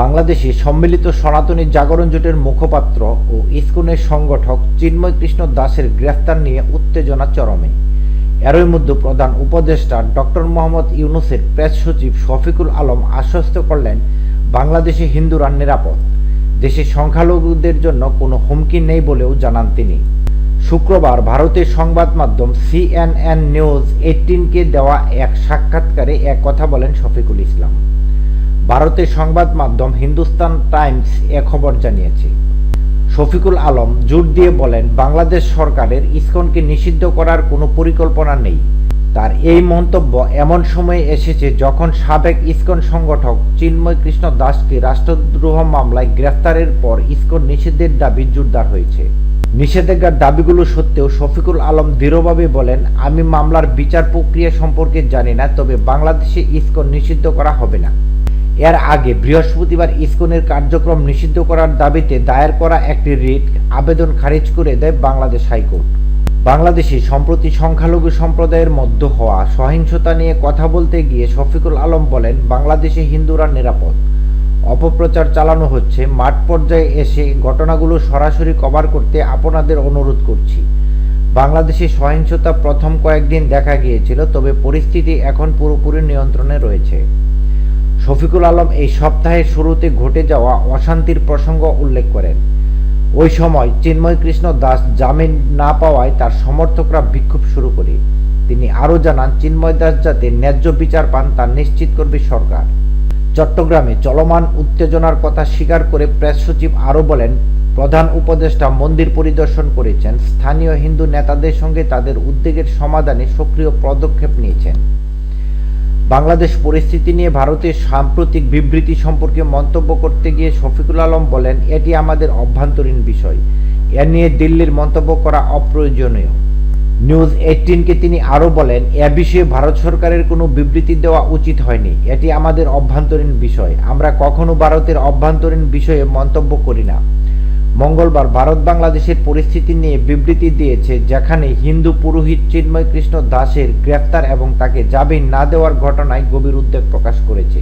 বাংলাদেশে সম্মিলিত সনাতনী জাগরণ জোটের মুখপাত্র ও ইস্কনের সংগঠক চিন্ময় কৃষ্ণ দাসের গ্রেফতার নিয়ে উত্তেজনা চরমে। এরই মধ্যে প্রধান উপদেষ্টা ডক্টর মোহাম্মদ ইউনুসের প্রেস সচিব শফিকুল আলম আশ্বস্ত করলেন, বাংলাদেশে হিন্দুরা নিরাপদ। দেশে সংখ্যালঘুদের জন্য কোনো হুমকি নেই বলেও জানান তিনি। শুক্রবার ভারতের সংবাদ মাধ্যম সিএনএন নিউজ এইটিনকে দেওয়া এক সাক্ষাৎকারে এক কথা বলেন শফিকুল ইসলাম। ভারতের সংবাদ মাধ্যম হিন্দুস্তান টাইমস এ খবর জানিয়েছে। শফিকুল আলম জোর দিয়ে বলেন, বাংলাদেশ সরকারের ইসকনকে নিষিদ্ধ করার কোনো পরিকল্পনা নেই। তার এই মন্তব্য এমন সময়ে এসেছে যখন সাবেক ইসকন সংগঠক চিন্ময় কৃষ্ণ দাসকে রাষ্ট্রদ্রোহ মামলায় গ্রেফতারের পর ইসকন নিষিদ্ধের দাবি জোরদার হয়েছে। নিষেধাজ্ঞার দাবিগুলো সত্ত্বেও শফিকুল আলম দৃঢ়ভাবে বলেন, আমি মামলার বিচার প্রক্রিয়া সম্পর্কে জানি না, তবে বাংলাদেশে ইসকন নিষিদ্ধ করা হবে না। এর আগে বৃহস্পতিবার ইসকনের কার্যক্রম নিষিদ্ধ করার দাবিতে দায়ের করা একটি রিট আবেদন খারিজ করে দেয় বাংলাদেশ হাইকোর্ট। বাংলাদেশে সম্প্রতি সংখ্যালঘু সম্প্রদায়ের মধ্যে হওয়া সহিংসতা নিয়ে কথা বলতে গিয়ে শফিকুল আলম বলেন, বাংলাদেশে হিন্দুরা নিরাপদ। অপপ্রচার চালানো হচ্ছে। মাঠ পর্যায়ে এসে ঘটনাগুলো সরাসরি কভার করতে আপনাদের অনুরোধ করছি। বাংলাদেশে সহিংসতা প্রথম কয়েকদিন দেখা গিয়েছিল, তবে পরিস্থিতি এখন পুরোপুরি নিয়ন্ত্রণে রয়েছে। শফিকুল আলম এই সপ্তাহের শুরুতে ঘটে যাওয়া অশান্তির প্রসঙ্গ উল্লেখ করেন। ওই সময় চিন্ময় কৃষ্ণ দাস জামিন না পাওয়ায় তার সমর্থকরা বিক্ষোভ শুরু করে। তিনি আরও জানান, চিন্ময় দাস যাতে ন্যায্য বিচার পান, তা নিশ্চিত করবে সরকার। চট্টগ্রামে চলমান উত্তেজনার কথা স্বীকার করে প্রেস সচিব আরও বলেন, প্রধান উপদেষ্টা মন্দির পরিদর্শন করেছেন। স্থানীয় হিন্দু নেতাদের সঙ্গে তাদের উদ্বেগের সমাধানে সক্রিয় পদক্ষেপ নিয়েছেন। বাংলাদেশ পরিস্থিতি নিয়ে ভারতের সাম্প্রতিক বিবৃতি সম্পর্কে মন্তব্য করতে গিয়ে শফিকুল আলম বলেন, এটি আমাদের অভ্যন্তরীণ বিষয়। এ নিয়ে দিল্লির মন্তব্য করা অপ্রয়োজনীয়। নিউজ এইটিনকে তিনি আরও বলেন, এ বিষয়ে ভারত সরকারের কোনো বিবৃতি দেওয়া উচিত হয়নি। এটি আমাদের অভ্যন্তরীণ বিষয়। আমরা কখনো ভারতের অভ্যন্তরীণ বিষয়ে মন্তব্য করি না। মঙ্গলবার ভারত বাংলাদেশের পরিস্থিতি নিয়ে বিবৃতি দিয়েছে, যেখানে হিন্দু পুরোহিত চিন্ময় কৃষ্ণ দাসের গ্রেফতার এবং তাকে জামিন না দেওয়ার ঘটনায় গভীর উদ্বেগ প্রকাশ করেছে।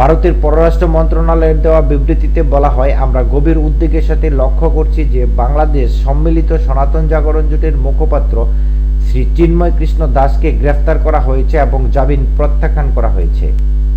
ভারতের পররাষ্ট্র মন্ত্রণালয়ের দেওয়া বিবৃতিতে বলা হয়, আমরা গভীর উদ্বেগের সাথে লক্ষ্য করছি যে বাংলাদেশ সম্মিলিত সনাতন জাগরণ জোটের মুখপাত্র শ্রী চিন্ময় কৃষ্ণ দাসকে গ্রেফতার করা হয়েছে এবং জামিন প্রত্যাখ্যান করা হয়েছে।